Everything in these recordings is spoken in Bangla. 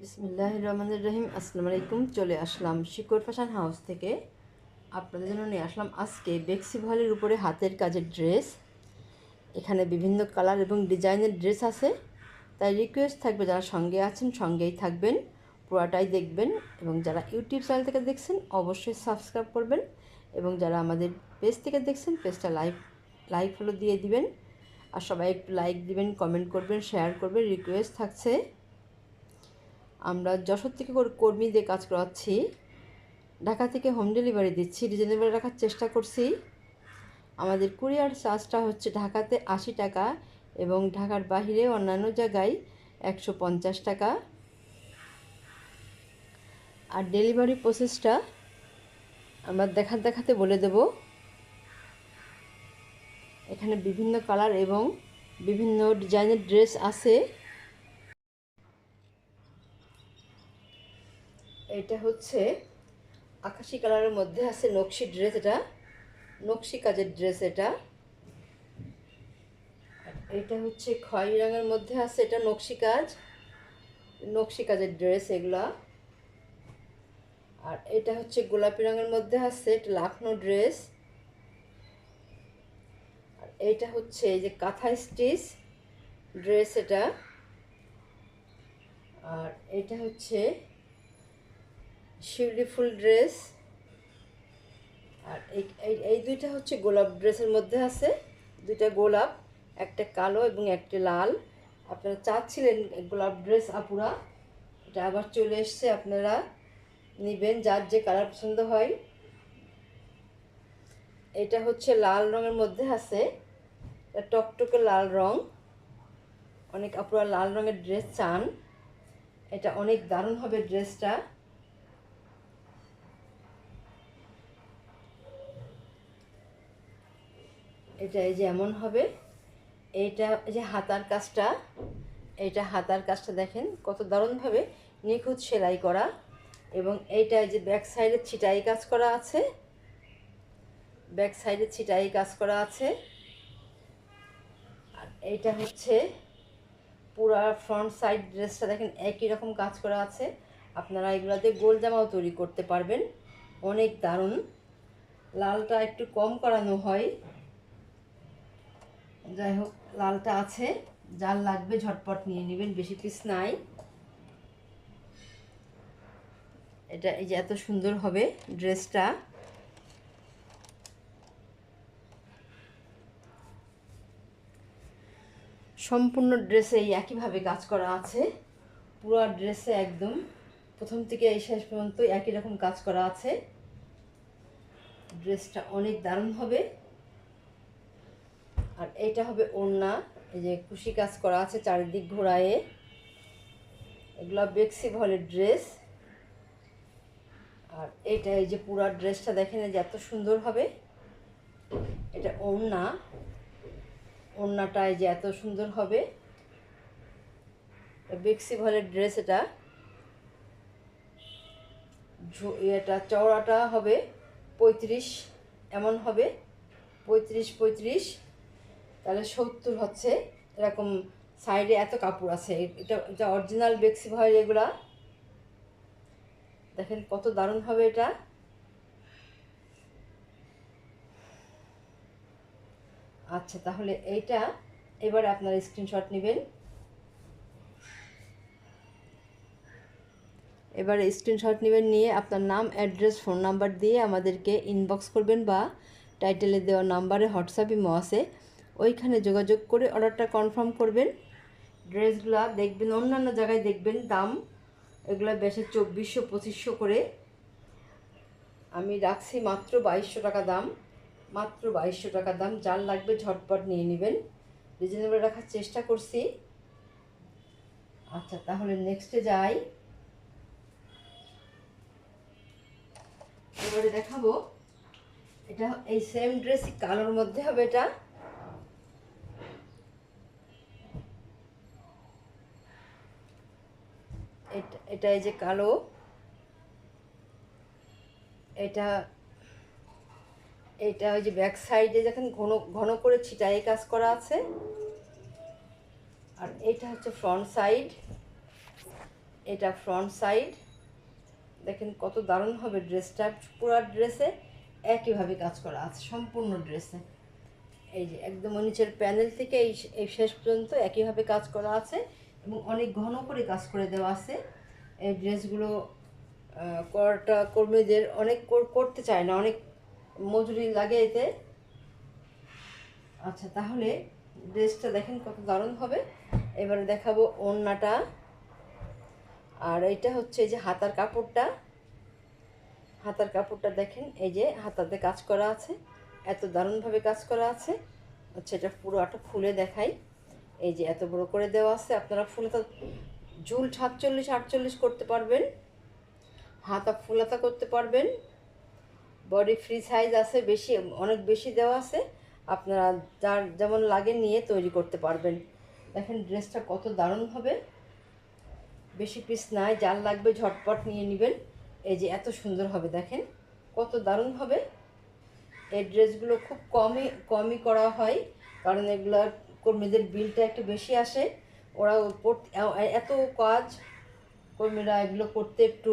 বিসমিল্লাহ রহমান রহিম, আসসালামু আলাইকুম। চলে আসলাম শিকড় ফ্যাশন হাউস থেকে। আপনাদের জন্য নিয়ে আসলাম আজকে বেক্সি ভলের উপরে হাতের কাজের ড্রেস। এখানে বিভিন্ন কালার এবং ডিজাইনের ড্রেস আছে। তাই রিকোয়েস্ট থাকবে যারা সঙ্গে আছেন, সঙ্গেই থাকবেন, পুরাটাই দেখবেন এবং যারা ইউটিউব চ্যানেল থেকে দেখছেন, অবশ্যই সাবস্ক্রাইব করবেন এবং যারা আমাদের পেজ থেকে দেখছেন পেজটা লাইক লাইক ফলো দিয়ে দিবেন। আর সবাই একটু লাইক দিবেন কমেন্ট করবেন শেয়ার করবেন রিকোয়েস্ট থাকছে। আমরা যশোর থেকে কর্মীদের কাজ করাচ্ছি। ঢাকা থেকে হোম ডেলিভারি দিচ্ছি রিজনেবল রাখার চেষ্টা করছি। আমাদের কুরিয়ার চার্জটা হচ্ছে ঢাকাতে আশি টাকা এবং ঢাকার বাহিরে অন্যান্য জায়গায় একশো পঞ্চাশ টাকা। আর ডেলিভারি প্রসেসটা আমরা দেখাতে দেখাতে বলে দেব। এখানে বিভিন্ন কালার এবং বিভিন্ন ডিজাইনের ড্রেস আছে। এটা হচ্ছে আকাশি কালারের মধ্যে আছে নকশি ড্রেস এটা, নকশি কাজের ড্রেস এটা। এটা হচ্ছে খয়েরি রঙের মধ্যে আছে এটা নকশি কাজ, নকশি কাজের ড্রেস এগুলা। আর এটা হচ্ছে গোলাপি রঙের মধ্যে আছে এটা লাখনো ড্রেস। আর এটা হচ্ছে এই যে কাঁথা স্টিচ ড্রেস এটা। আর এটা হচ্ছে শিউলি ফুল ড্রেস আর এই এই- দুইটা হচ্ছে গোলাপ ড্রেসের মধ্যে আছে। দুইটা গোলাপ, একটা কালো এবং একটা লাল। আপনারা চাচ্ছিলেন গোলাপ ড্রেস আপুরা। এটা আবার চলে এসছে, আপনারা নেবেন যার যে কালার পছন্দ হয়। এটা হচ্ছে লাল রঙের মধ্যে আছে। টকটকে লাল রং। অনেক আপুরা লাল রঙের ড্রেস চান। এটা অনেক দারুণ হবে ড্রেসটা এটা এই যে এমন হবে, এটা এই যে হাতার কাজটা এইটা হাতার কাজটা দেখেন কত দারুণভাবে নিখুঁত সেলাই করা এবং এইটা এই যে ব্যাক সাইডে ছিটাই কাজ করা আছে, ব্যাক সাইডে ছিটাই কাজ করা আছে। আর এইটা হচ্ছে পুরা ফ্রন্ট সাইড ড্রেসটা দেখেন একই রকম কাজ করা আছে, আপনারা এগুলোতে গোল জামাও তৈরি করতে পারবেন, অনেক দারুণ। লালটা একটু কম করানো হয়। যাই হোক, লালটা আছে। যার লাগবে ঝটপট নিয়ে নেবেন, বেশি পিস নাই। এটা এই যে এত সুন্দর হবে ড্রেসটা। সম্পূর্ণ ড্রেসে এই একইভাবে কাজ করা আছে। পুরো ড্রেসে একদম প্রথম থেকে এই শেষ পর্যন্ত একই রকম কাজ করা আছে। ড্রেসটা অনেক দারুণ হবে। আর এটা হবে ওড়না। এই যে কুশি কাজ করা আছে চারিদিক ঘোরায়ে। এগুলো বেক্সি ভলের ড্রেস। আর এটা এই যে পুরা ড্রেসটা দেখেন যে এত সুন্দর হবে। এটা ওড়না। ওড়নাটা এই যে এত সুন্দর হবে। বেক্সি ভলের ড্রেস এটা। এটা চওড়াটা হবে পঁয়ত্রিশ, এমন হবে। পঁয়ত্রিশ পঁয়ত্রিশ। তাহলে সত্তর হচ্ছে। এরকম সাইডে এত কাপড় আছে। এটা এটা অরিজিনাল বেক্সি ভয়েল এগুলা। দেখেন কত দারুণ হবে এটা। আচ্ছা তাহলে এইটা এবারে আপনার স্ক্রিনশট নেবেন। এবারে স্ক্রিনশট নেবেন, নিয়ে আপনার নাম অ্যাড্রেস ফোন নাম্বার দিয়ে আমাদেরকে ইনবক্স করবেন বা টাইটেলে দেওয়া নাম্বারে হোয়াটসঅ্যাপ ইমো আছে। ওইখানে যোগাযোগ করে অর্ডারটা কনফার্ম করবেন। ড্রেসগুলো দেখবেন, অন্যান্য জায়গায় দেখবেন দাম। এগুলো বেশি চব্বিশশো, পঁচিশশো করে। আমি রাখছি মাত্র বাইশশো টাকা দাম। মাত্র বাইশশো টাকা দাম। যার লাগবে ঝটপট নিয়ে নেবেন। রিজনেবল রাখার চেষ্টা করছি। আচ্ছা তাহলে নেক্সটে যাই। এবারে দেখাবো। এটা এই সেম ড্রেস কালোর মধ্যে হবে এটা। এটা- এই যে কালো। এটা এটা ওই যে ব্যাক সাইডে যখন ঘন ঘন করে ছিটাই কাজ করা আছে। আর এটা হচ্ছে ফ্রন্ট সাইড এটা ফ্রন্ট সাইড দেখেন কত দারুণ হবে ড্রেসটা পুরো ড্রেসে একইভাবে কাজ করা আছে, সম্পূর্ণ ড্রেসে এই যে একদম নিচের প্যানেল থেকে এই শেষ পর্যন্ত একইভাবে কাজ করা আছে এবং অনেক ঘন করে কাজ করে দেওয়া আছে। এই ড্রেসগুলো করাটা কর্মীদের অনেক করতে চায় না, অনেক মজুরি লাগে এতে। আচ্ছা তাহলে ড্রেসটা দেখেন কত দারুণ হবে। এবারে দেখাবো ওড়নাটা। আর এটা হচ্ছে এই যে হাতার কাপড়টা। হাতার কাপড়টা দেখেন, এই যে হাতাতে কাজ করা আছে। এত দারুণভাবে কাজ করা আছে। আচ্ছা এটা পুরোটা ফুলে দেখাই। এই যে এত বড় করে দেওয়া আছে, আপনারা ফুলাতা ঝুল সাতচল্লিশ, আটচল্লিশ করতে পারবেন। হাতা ফুলাতা করতে পারবেন। বডি ফ্রি সাইজ আছে, বেশি, অনেক বেশি দেওয়া আছে। আপনারা যার যেমন লাগে নিয়ে তৈরি করতে পারবেন। দেখেন ড্রেসটা কত দারুণ হবে। বেশি পিস নাই, যার লাগবে ঝটপট নিয়ে নেবেন। এই যে এত সুন্দর হবে, দেখেন। কত দারুণ হবে। এই ড্রেসগুলো খুব কমই কমই করা হয়। কারণ এগুলো কর্মীদের বিলটা একটু বেশি আসে। ওরা এত কাজ কর্মীরা এগুলো করতে একটু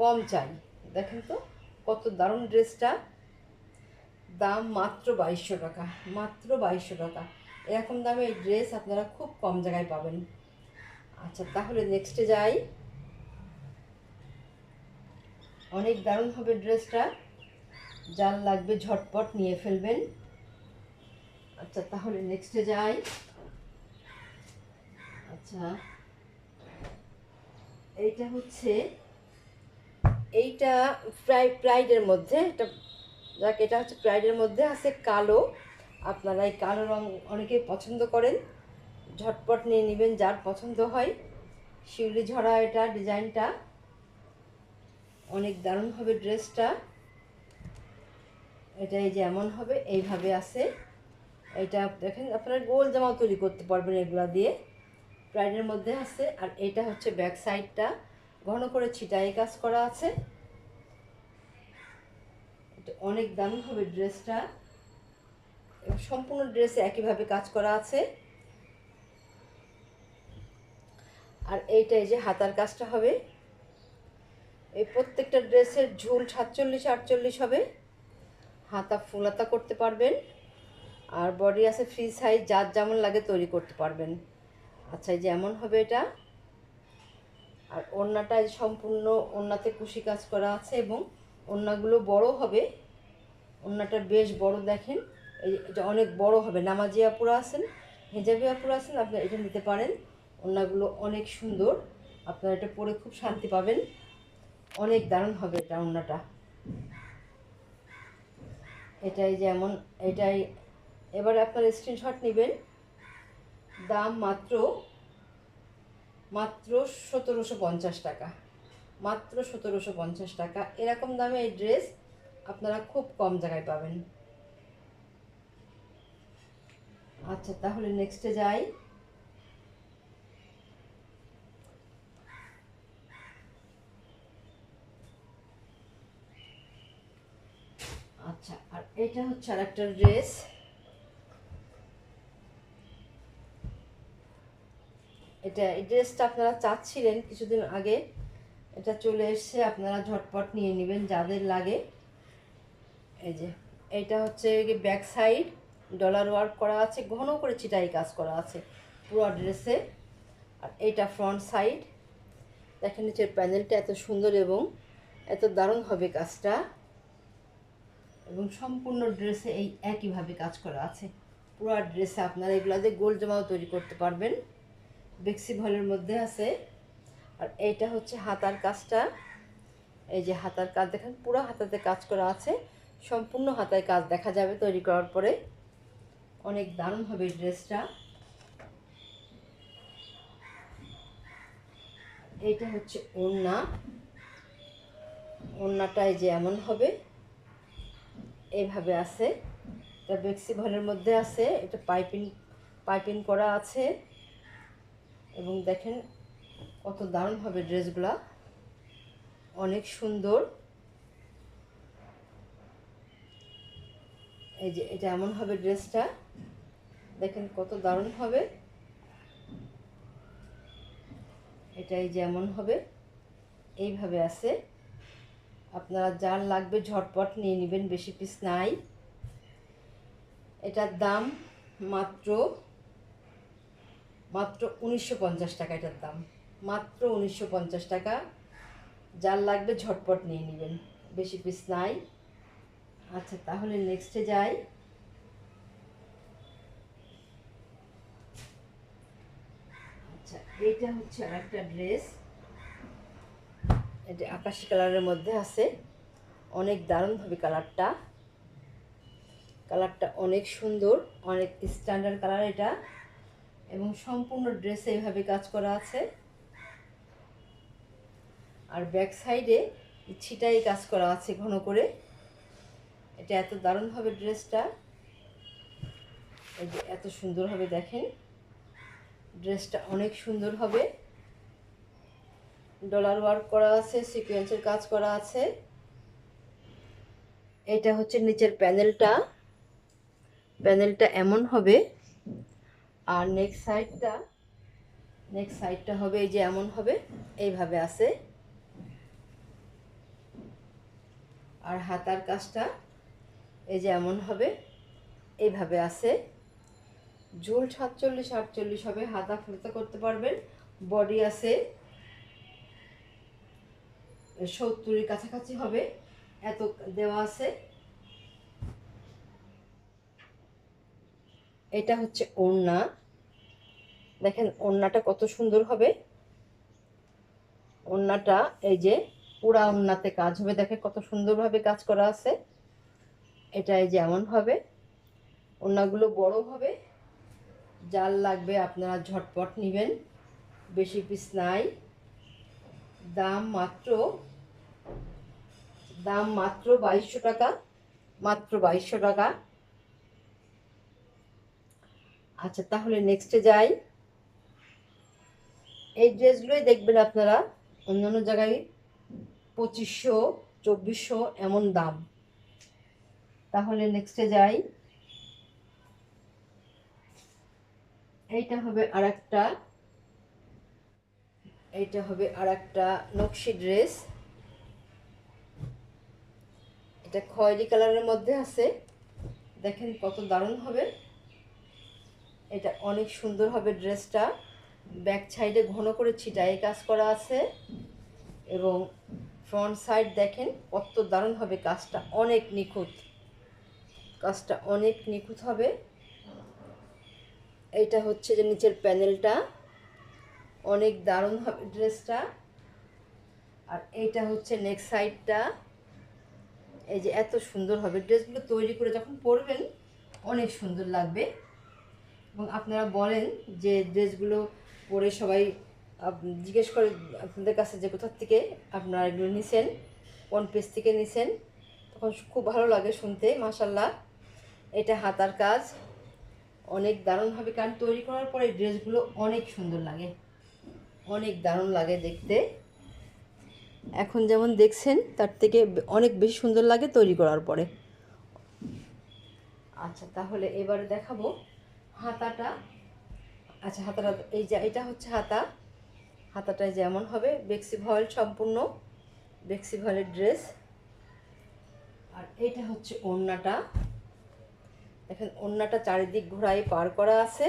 কম চাই। দেখেন তো কত দারুণ ড্রেসটা। দাম মাত্র বাইশশো টাকা, মাত্র বাইশশো টাকা। এরকম দামে এই ড্রেস আপনারা খুব কম জায়গায় পাবেন। আচ্ছা তাহলে নেক্সটে যাই। অনেক দারুণ হবে ড্রেসটা। যার লাগবে ঝটপট নিয়ে ফেলবেন। আচ্ছা তাহলে নেক্সটে যাই। আচ্ছা। এইটা হচ্ছে, এইটা প্রাই প্রাইডের মধ্যে, এটা যাক, এটা হচ্ছে প্রাইডের মধ্যে আছে কালো। আপনারা এই কালো রং অনেকেই পছন্দ করেন। ঝটপট নিয়ে নেবেন যার পছন্দ হয়। শিউলি ঝরা এটা ডিজাইনটা। অনেক দারুণ হবে ড্রেসটা। এটা এই যে এমন হবে, এইভাবে আছে। এটা দেখেন, আপনারা গোল জামাও তৈরি করতে পারবেন এগুলা দিয়ে। প্রাইডের মধ্যে আছে, আর এটা হচ্ছে ব্যাক সাইডটা ঘন করে ছিটাই কাজ করা আছে। অনেক দামি হবে ড্রেসটা। সম্পূর্ণ ড্রেসে একইভাবে কাজ করা আছে। আর এইটাই যে হাতার কাজটা হবে। এই প্রত্যেকটা ড্রেসের ঝুল সাতচল্লিশ, আটচল্লিশ হবে। হাতা ফুলাতা করতে পারবেন। আর বডি আছে ফ্রি সাইজ যার যেমন লাগে তৈরি করতে পারবেন। আচ্ছা এই যে এমন হবে এটা। আর ওড়নাটা সম্পূর্ণ ওড়নাতে কুশি কাজ করা আছে এবং ওড়নাগুলো বড় হবে। ওড়নাটা বেশ বড় দেখেন। এই এটা অনেক বড় হবে। নামাজি আপুরা আছেন, হেজাবি আপুরা আছেন, আপনি এটা নিতে পারেন। ওড়নাগুলো অনেক সুন্দর। আপনারা এটা পরে খুব শান্তি পাবেন। অনেক দারুণ হবে এটা ওড়নাটা। এটাই যেমন, এটাই। এবারে আপনার স্ক্রিনশট নেবেন। দাম মাত্র মাত্র সতেরোশো পঞ্চাশ টাকা। মাত্র সতেরোশো পঞ্চাশ টাকা। এরকম দামে এই ড্রেস আপনারা খুব কম জায়গায় পাবেন। আচ্ছা তাহলে নেক্সটে যাই। আচ্ছা আর এটা হচ্ছে আর একটা ড্রেস। এটা এই ড্রেসটা আপনারা চাচ্ছিলেন কিছুদিন আগে, এটা চলে এসছে, আপনারা ঝটপট নিয়ে নেবেন যাদের লাগে। এই যে, এটা হচ্ছে ব্যাক সাইড ডলার ওয়ার্ক করা আছে, ঘন করে চিটাই কাজ করা আছে, পুরো ড্রেসে আর এইটা ফ্রন্ট সাইড দেখেন নিচের প্যানেলটা এত সুন্দর এবং এত দারুণ হবে কাজটা। এবং সম্পূর্ণ ড্রেসে এই একইভাবে কাজ করা আছে। পুরো ড্রেসে আপনারা এগুলো দিয়ে গোল জামাও তৈরি করতে পারবেন। বেক্সি ভলের মধ্যে আছে। আর এইটা হচ্ছে হাতার কাজটা। এই যে হাতার কাজ দেখেন, পুরো হাতাতে কাজ করা আছে। সম্পূর্ণ হাতায় কাজ দেখা যাবে তৈরি করার পরে। অনেক দারুণ হবে ড্রেসটা। এইটা হচ্ছে ওড়না। ওড়নাটা এই যে এমন হবে। এভাবে আছে। এটা বেক্সি ভলের মধ্যে আছে। এটা পাইপিং পাইপিং করা আছে। এবং দেখেন কত দারুণ হবে ড্রেসগুলা। অনেক সুন্দর। এই যে এটা এমন হবে ড্রেসটা। দেখেন কত দারুণ হবে। এটাই যেমন হবে। এইভাবে আছে। আপনারা যার লাগবে ঝটপট নিয়ে নেবেন, বেশি পিস নাই। এটার দাম মাত্র মাত্র উনিশশো পঞ্চাশ টাকা এটার দাম। মাত্র উনিশশো পঞ্চাশ টাকা। যার লাগবে ঝটপট নিয়ে নেবেন। বেশি পিস নাই। আচ্ছা তাহলে নেক্সটে যাই। আচ্ছা এইটা হচ্ছে আর একটা ড্রেস এটা আকাশি কালারের মধ্যে আছে। অনেক দারুণভাবে কালারটা। কালারটা অনেক সুন্দর। অনেক স্ট্যান্ডার্ড কালার এটা। এবং সম্পূর্ণ ড্রেসে এইভাবে কাজ করা আছে। আর ব্যাক সাইডে ছিটাই কাজ করা আছে ঘন করে। এটা এত দারুণভাবে ড্রেসটা। এই যে এত সুন্দরভাবে দেখেন। ড্রেসটা অনেক সুন্দর হবে। ডলার ওয়ার্ক করা আছে, সিকোয়েন্সের কাজ করা আছে। এটা হচ্ছে নিচের প্যানেলটা। প্যানেলটা এমন হবে আর নেক্সট সাইডটা নেক্সট সাইডটা হবে এই যে এমন হবে, এইভাবে আছে। আর হাতার কাজটা এই যে এমন হবে, এইভাবে আছে। ঝোল সাতচল্লিশ, আটচল্লিশ হবে, হাতা ফুলতে করতে পারবেন। বডি আছে, সত্তরের কাছাকাছি হবে, এত দেওয়া আছে। এটা হচ্ছে ওড়না। দেখেন, ওড়নাটা কত সুন্দর হবে। ওড়নাটা এই যে পুরা ওড়নাতে কাজ হবে। দেখে কত সুন্দরভাবে কাজ করা আছে। এটা এই যেমন হবে। ওড়নাগুলো বড় হবে। জাল লাগবে, আপনারা ঝটপট নেবেন। বেশি পিস নাই। দাম মাত্র দাম মাত্র বাইশশো টাকা। মাত্র বাইশশো টাকা। আচ্ছা তাহলে নেক্সটে যাই। এই ড্রেসগুলোই দেখবেন আপনারা, অন্যান্য জায়গায় পঁচিশশো, চব্বিশশো এমন দাম। তাহলে নেক্সটে যাই। এইটা হবে আর একটা এইটা হবে আর একটা নকশি ড্রেস। এটা খয়েরি কালারের মধ্যে আছে। দেখেন কত দারুণ হবে। এটা অনেক সুন্দর হবে ড্রেসটা। ব্যাক সাইডে ঘন করে ছিটাই কাজ করা আছে এবং ফ্রন্ট সাইড দেখেন কত দারুণ হবে কাজটা, অনেক নিখুঁত। কাজটা অনেক নিখুঁত হবে। এইটা হচ্ছে যে নিচের প্যানেলটা, অনেক দারুণ হবে ড্রেসটা। আর এইটা হচ্ছে নেক্সট সাইডটা। এই যে এত সুন্দর হবে, ড্রেসগুলো তৈরি করে যখন পরবেন অনেক সুন্দর লাগবে। এবং আপনারা বলেন যে ড্রেসগুলো পরে সবাই জিজ্ঞেস করে আপনাদের কাছে যে কোথার থেকে আপনারা এগুলো নিছেন কোন পেজ থেকে নিছেন। তখন খুব ভালো লাগে শুনতে মাসাল্লাহ এটা হাতার কাজ। অনেক দারুণভাবে কারণ তৈরি করার পরে ড্রেসগুলো অনেক সুন্দর লাগে। অনেক দারুণ লাগে দেখতে। এখন যেমন দেখছেন, তার থেকে অনেক বেশি সুন্দর লাগে তৈরি করার পরে। আচ্ছা তাহলে এবারে দেখাবো হাতাটা। আচ্ছা হাতাটা এই যে, এটা হচ্ছে হাতা। হাতাটা যেমন হবে বেক্সি ভয়েল সম্পূর্ণ বেক্সি ভয়েলের ড্রেস। আর এইটা হচ্ছে ওড়নাটা। দেখেন, ওড়নাটা চারিদিক ঘোরায় পার করা আছে।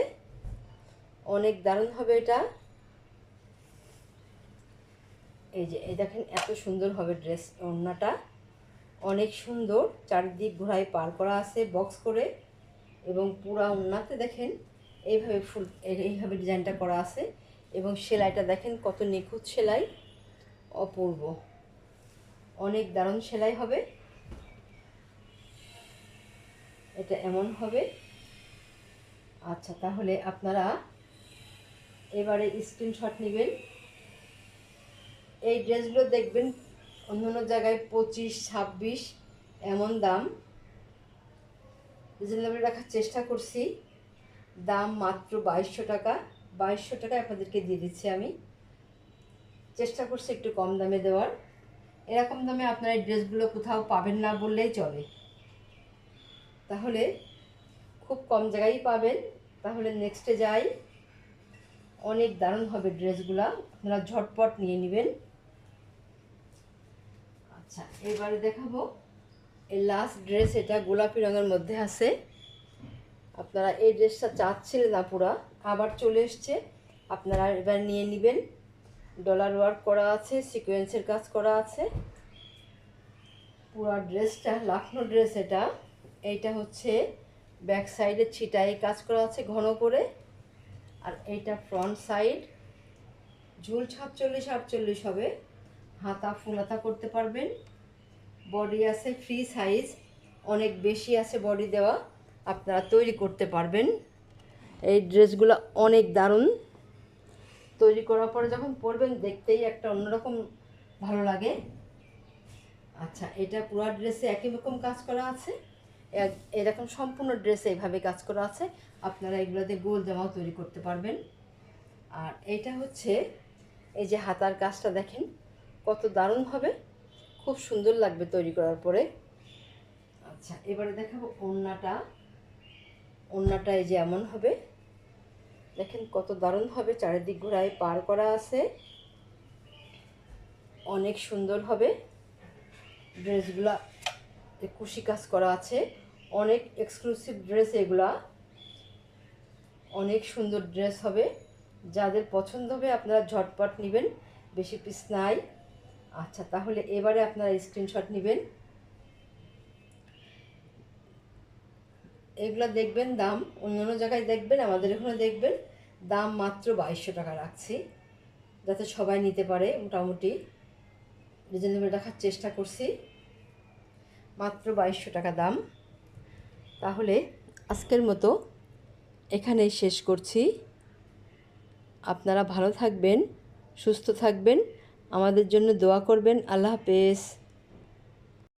অনেক দারুণ হবে এটা। এই যে, এই দেখেন, এত সুন্দর হবে ড্রেস, ওড়নাটা। অনেক সুন্দর, চারিদিক ঘোরায় পার করা আছে বক্স করে। এবং পুরা ওড়নাতে দেখেন এইভাবে ফুল এইভাবে ডিজাইনটা করা আছে। এবং সেলাইটা দেখেন কত নিখুঁত সেলাই। অপূর্ব। অনেক দারুণ সেলাই হবে। এটা এমন হবে। আচ্ছা তাহলে আপনারা এবারে স্ক্রিনশট নেবেন। এই ড্রেসগুলো দেখবেন অন্য অন্য জায়গায় পঁচিশ, ছাব্বিশ, এমন দাম। রিজনেবল রাখার চেষ্টা করছি। দাম মাত্র বাইশশো টাকা। বাইশশো টাকায় আপনাদেরকে দিয়ে দিচ্ছি আমি। চেষ্টা করছি একটু কম দামে দেওয়ার। এরকম দামে আপনারা এই ড্রেসগুলো কোথাও পাবেন না বললেই চলে। তাহলে খুব কম জায়গায় পাবেন। তাহলে নেক্সটে যাই। অনেক দারুণ হবে ড্রেসগুলা। আপনারা ঝটপট নিয়ে নেবেন। আচ্ছা এবারে দেখাবো। এই লাস্ট ড্রেস এটা গোলাপি রঙের মধ্যে আছে। আপনারা এই ড্রেসটা চাচ্ছিলেন না পুরা আবার চলে এসছে। আপনারা এবার নিয়ে নেবেন। ডলার ওয়ার্ক করা আছে সিকোয়েন্সের কাজ করা আছে। পুরো ড্রেসটা লাখনো ড্রেস এটা। এইটা হচ্ছে ব্যাক সাইডে ছিটাই কাজ করা আছে ঘন করে। আর এইটা ফ্রন্ট সাইড ঝুল সাতচল্লিশ, আটচল্লিশ হবে। হাতা ফুলাতা করতে পারবেন। বডি আছে ফ্রি সাইজ অনেক বেশি আছে বডি দেওয়া। আপনারা তৈরি করতে পারবেন। এই ড্রেসগুলো অনেক দারুণ। তৈরি করার পরে যখন পরবেন, দেখতেই একটা অন্যরকম ভালো লাগে। আচ্ছা এটা পুরো ড্রেসে একই রকম কাজ করা আছে? এরকম সম্পূর্ণ ড্রেসে এইভাবে কাজ করা আছে? আপনারা এগুলোতে গোল জামাও তৈরি করতে পারবেন। আর এটা হচ্ছে, এই যে হাতার কাজটা দেখেন, কত দারুণ হবে। খুব সুন্দর লাগবে তৈরি করার পরে। আচ্ছা এবারে দেখাবো ওড়নাটা। ওড়নাটা যে এমন হবে। দেখেন কত দারুণ হবে, চারিদিক ঘোড়ায় পার করা আছে। অনেক সুন্দর হবে। ড্রেসগুলা কুশি কাজ করা আছে। অনেক এক্সক্লুসিভ ড্রেস এগুলা। অনেক সুন্দর ড্রেস হবে। যাদের পছন্দ হবে আপনারা ঝটপট নেবেন, বেশি পিস নাই। আচ্ছা তাহলে এবারে আপনারা স্ক্রিনশট নেবেন। এগুলো দেখবেন, দাম অন্যান্য জায়গায় দেখবেন, আমাদের এখানে দেখবেন, দাম মাত্র বাইশশো টাকা রাখছি, যাতে সবাই নিতে পারে মোটামুটি। রিজনেবল রাখার চেষ্টা করছি, মাত্র বাইশশো টাকা দাম। তাহলে আজকের মতো এখানেই শেষ করছি। আপনারা ভালো থাকবেন, সুস্থ থাকবেন, আমাদের জন্য দোয়া করবেন। আল্লাহ হাফেজ।